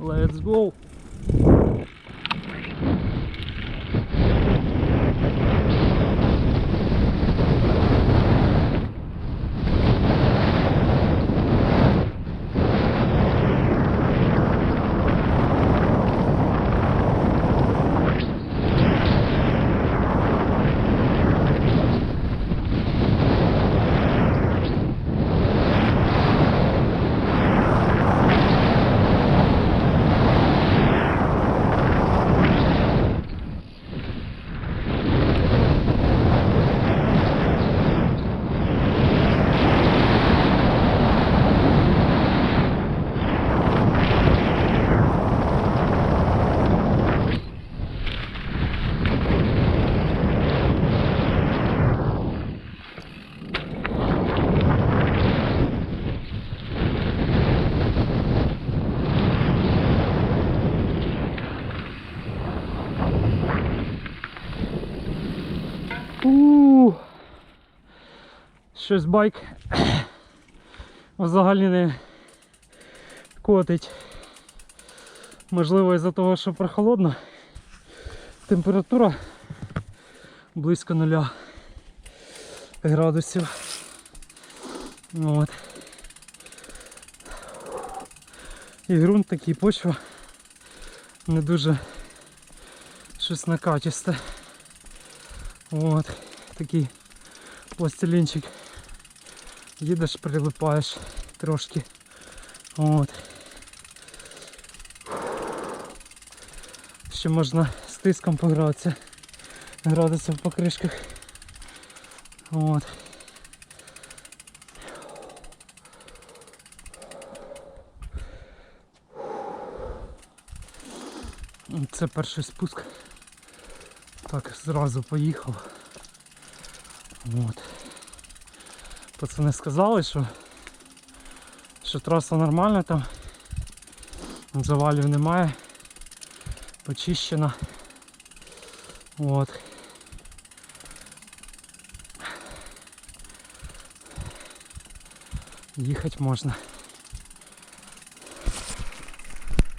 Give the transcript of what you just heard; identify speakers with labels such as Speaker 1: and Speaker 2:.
Speaker 1: Let's go! У Щось байк взагалі не котить. Можливо, із-за того, що прохолодно. Температура близько нуля градусів. От. І ґрунт такий почва не дуже щось накатісте. От, такий пластилінчик. Їдеш, прилипаєш трошки. От. Ще можна з тиском погратися. Градусів по кришках. От. Це перший спуск. Так, зразу поїхав. От. Пацани сказали, що, що траса нормальна там. Завалів немає. Почищена. От. Їхати можна.